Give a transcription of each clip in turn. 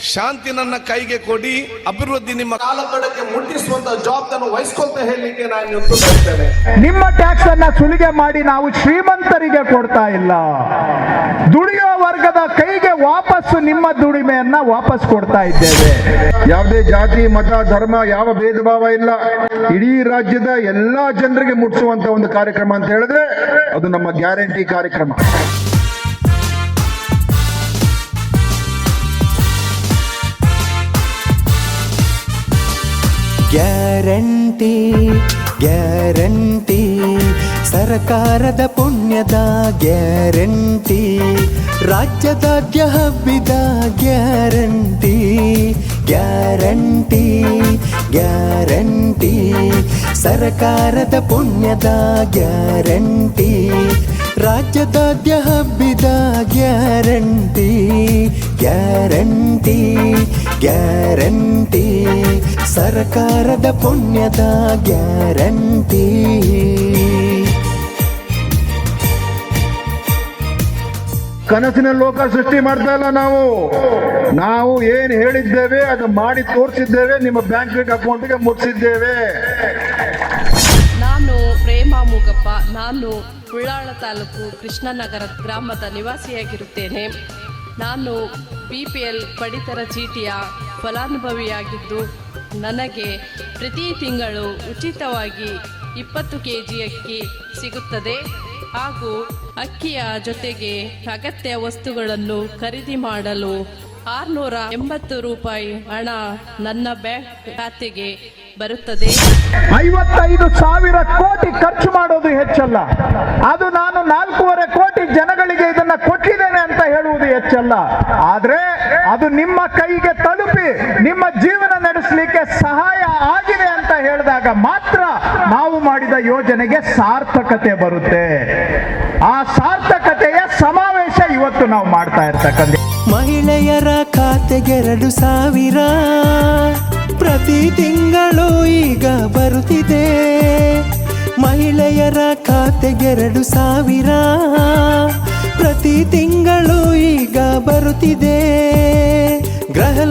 ಶಾಂತಿ ನನ್ನ ಕೈಗೆ ಕೊಡಿ ಅಭಿವೃದ್ಧಿ ನಿಮ್ಮ ಕಾಲಕಡಕ್ಕೆ ಮುಟ್ಟಿಸುವಂತ ಜವಾಬ್ದಾರಿ ವಹಿಸ್ಕೊಳ್ತಾ ಹೇಳಲಿಕ್ಕೆ ನಾನು ನಿಮ್ಮ ಟ್ಯಾಕ್ಸ್ ಅನ್ನ ಸುಲಿಗೆ ಮಾಡಿ ನಾವು ಶ್ರೀಮಂತರಿಗೆ ಕೊಡ್ತಾ ಇಲ್ಲ. ದುಡಿಯೋ ವರ್ಗದ ಕೈಗೆ ವಾಪಸ್ಸು ನಿಮ್ಮ ದುಡಿಮೆಯನ್ನ ವಾಪಸ್ ಕೊಡ್ತಾ ಇದ್ದೇವೆ. ಯಾವುದೇ ಜಾತಿ ಮತ ಧರ್ಮ ಯಾವ ಭೇದ ಭಾವ ಇಲ್ಲ. ಇಡೀ ರಾಜ್ಯದ ಎಲ್ಲಾ ಜನರಿಗೆ ಮುಟ್ಟಿಸುವಂತ ಒಂದು ಕಾರ್ಯಕ್ರಮ ಅಂತ ಹೇಳಿದ್ರೆ ಅದು ನಮ್ಮ ಗ್ಯಾರಂಟಿ ಕಾರ್ಯಕ್ರಮ. Guarantee guarantee. ಸರ್ಕಾರದ ಪುಣ್ಯದ ಗ್ಯಾರಂಟಿ, ರಾಜ್ಯದಾದ್ಯ ಹಬ್ಬಿದ ಗ್ಯಾರಂಟಿ. Guarantee guarantee. ಸರ್ಕಾರದ ಪುಣ್ಯದ ಗ್ಯಾರಂಟಿ, ರಾಜ್ಯದಾದ್ಯ ಹಬ್ಬಿದ ಗ್ಯಾರಂಟಿ. Guarantee guarantee. ಸರ್ಕಾರದ ಪುಣ್ಯದ ಗ್ಯಾರಂಟಿ. ಕನಸಿನ ಲೋಕ ಸೃಷ್ಟಿ ಮಾಡ್ತಾ ಇಲ್ಲ ನಾವು. ನಾವು ಏನು ಹೇಳಿದ್ದೇವೆ ಅದು ಮಾಡಿ ತೋರಿಸಿದ್ದೇವೆ ನಿಮ್ಮ ಬ್ಯಾಂಕ್ ಅಕೌಂಟ್ಗೆ ಮುಟ್ಟಿಸಿದ್ದೇವೆ ನಾನು ಪ್ರೇಮ ಮೂಗಪ್ಪ ನಾನು ಉಳ್ಳಾಳ ತಾಲೂಕು ಕೃಷ್ಣನಗರ ಗ್ರಾಮದ ನಿವಾಸಿಯಾಗಿರುತ್ತೇನೆ. ನಾನು ಬಿ ಪಿ ಎಲ್ ಪಡಿತರ ಚೀಟಿಯ ಫಲಾನುಭವಿಯಾಗಿದ್ದು ನನಗೆ ಪ್ರತಿ ತಿಂಗಳು ಉಚಿತವಾಗಿ ಇಪ್ಪತ್ತು ಕೆ ಜಿ ಅಕ್ಕಿ ಸಿಗುತ್ತದೆ ಹಾಗೂ ಅಕ್ಕಿಯ ಜೊತೆಗೆ ಅಗತ್ಯ ವಸ್ತುಗಳನ್ನು ಖರೀದಿ ಮಾಡಲು ಆರುನೂರ ಎಂಬತ್ತು ರೂಪಾಯಿ ಹಣ ನನ್ನ ಬ್ಯಾಂಕ್ ಖಾತೆಗೆ ಬರುತ್ತದೆ. ಐವತ್ತೈದು ಸಾವಿರ ಕೋಟಿ ಖರ್ಚು ಮಾಡೋದು ಹೆಚ್ಚಲ್ಲ. ಅದು ನಾನು ನಾಲ್ಕೂವರೆ ಕೋಟಿ ಜನಗಳಿಗೆ ಇದನ್ನ ಕೊಟ್ಟಿದ್ದೇನೆ ಅಂತ ಹೇಳುವುದು ಹೆಚ್ಚಲ್ಲ. ಆದ್ರೆ ಅದು ನಿಮ್ಮ ಕೈಗೆ ಸಹಾಯ ಆಗಿದೆ ಅಂತ ಹೇಳಿದಾಗ ಮಾತ್ರ ನಾವು ಮಾಡಿದ ಯೋಜನೆಗೆ ಸಾರ್ಥಕತೆ ಬರುತ್ತೆ. ಆ ಸಾರ್ಥಕತೆಯ ಸಮಾವೇಶ ಇವತ್ತು ನಾವು ಮಾಡ್ತಾ ಇರ್ತಕ್ಕಂಥ ಮಹಿಳೆಯರ ಖಾತೆಗೆ ಎರಡು ಸಾವಿರ. ಪ್ರತಿ ತಿಂಗಳು ಈಗ ಬರುತ್ತಿದೆ. ಮಹಿಳೆಯರ ಖಾತೆಗೆ ಎರಡು ಸಾವಿರ. ಪ್ರತಿ ತಿಂಗಳು ಈಗ ಬರುತ್ತಿದೆ.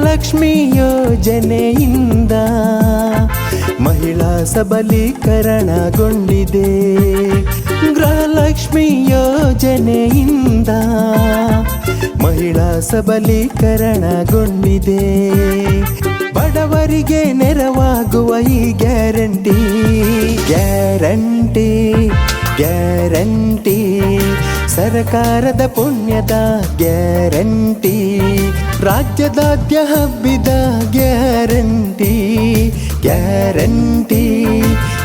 ಗೃಹಲಕ್ಷ್ಮಿ ಯೋಜನೆಯಿಂದ ಮಹಿಳಾ ಸಬಲೀಕರಣಗೊಂಡಿದೆ. ಗೃಹಲಕ್ಷ್ಮಿ ಯೋಜನೆಯಿಂದ ಮಹಿಳಾ ಸಬಲೀಕರಣಗೊಂಡಿದೆ. ಬಡವರಿಗೆ ನೆರವಾಗುವ ಈ ಗ್ಯಾರಂಟಿ ಗ್ಯಾರಂಟಿ ಗ್ಯಾರಂಟಿ. ಸರ್ಕಾರದ ಪುಣ್ಯದ ಗ್ಯಾರಂಟಿ ರಾಜ್ಯದಾದ್ಯ ಹಬ್ಬಿದ ಗ್ಯಾರಂಟಿ ಗ್ಯಾರಂಟಿ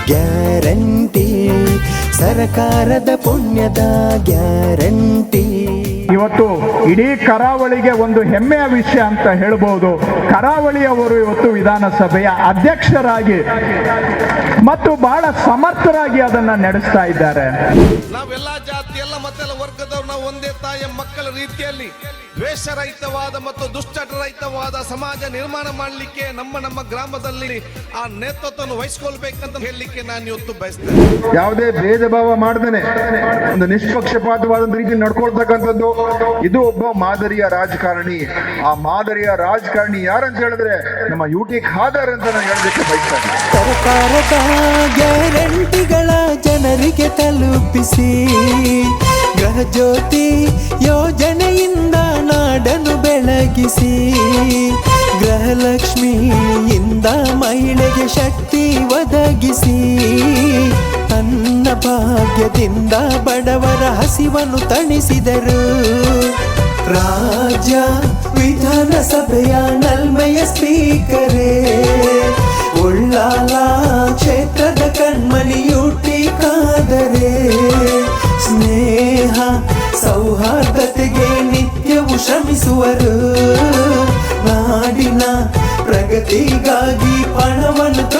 ಗ್ಯಾರಂಟಿ ಸರ್ಕಾರದ ಪುಣ್ಯದ ಗ್ಯಾರಂಟಿ. ಇವತ್ತು ಇಡೀ ಕರಾವಳಿಗೆ ಒಂದು ಹೆಮ್ಮೆಯ ವಿಷಯ ಅಂತ ಹೇಳ್ಬೋದು. ಕರಾವಳಿಯವರು ಇವತ್ತು ವಿಧಾನಸಭೆಯ ಅಧ್ಯಕ್ಷರಾಗಿ ಮತ್ತು ಬಹಳ ಸಮರ್ಥರಾಗಿ ಅದನ್ನ ನಡೆಸ್ತಾ ಇದ್ದಾರೆ. ನಾವೆಲ್ಲ ಜಾತಿ, ಎಲ್ಲ ಮತ್ತೆಲ್ಲ ವರ್ಗದವ್ರು, ನಾವು ಒಂದೇ ತಾಯಿಯ ಮಕ್ಕಳ ರೀತಿಯಲ್ಲಿ ದ್ವೇಷರಹಿತವಾದ ಮತ್ತು ದುಶ್ಚಟರಹಿತವಾದ ಸಮಾಜ ನಿರ್ಮಾಣ ಮಾಡಲಿಕ್ಕೆ ನಮ್ಮ ನಮ್ಮ ಗ್ರಾಮದಲ್ಲಿ ಆ ನೇತೃತ್ವವನ್ನು ವಹಿಸ್ಕೊಳ್ಬೇಕಂತ ಹೇಳಲಿಕ್ಕೆ ನಾನು ಇವತ್ತು ಬಯಸ್ತೇನೆ. ಯಾವುದೇ ಭೇದ ಭಾವ ಮಾಡ್ದೇನೆ. ಒಂದು ನಿಷ್ಪಕ್ಷಪಾತವಾದ ರೀತಿ ನಡ್ಕೊಳ್ತಕ್ಕಂಥದ್ದು ಇದು ಒಬ್ಬ ಮಾದರಿಯ ರಾಜಕಾರಣಿ. ಆ ಮಾದರಿಯ ರಾಜಕಾರಣಿ ಯಾರಂತ ಹೇಳಿದ್ರೆ ನಮ್ಮ ಯು ಟಿ ಖಾದರ್ ಅಂತ ನಾನು ಹೇಳಲಿಕ್ಕೆ ಬಯಸ್ತೇನೆ ಸರ್ಕಾರದ ಗ್ಯಾರಂಟಿಗಳ ಜನರಿಗೆ ತಲುಪಿಸಿ. ಗೃಹ ಜ್ಯೋತಿ ಯೋಜನೆಯಿಂದ ನಾಡನ್ನು ಬೆಳಗಿಸಿ. ಗೃಹಲಕ್ಷ್ಮಿಯಿಂದ ಮಹಿಳೆಗೆ ಶಕ್ತಿ ಒದಗಿಸಿ. ತನ್ನ ಭಾಗ್ಯದಿಂದ ಬಡವರ ಹಸಿವನ್ನು ತಣಿಸಿದರು. ರಾಜ್ಯ ವಿಧಾನಸಭೆಯ ನಲ್ಮೆಯ ಸ್ಪೀಕರೇ. ನಾಡಿನ ಪ್ರಗತಿಗಾಗಿ ಪಣವನ್ನು ತೊಟ್ಟವರು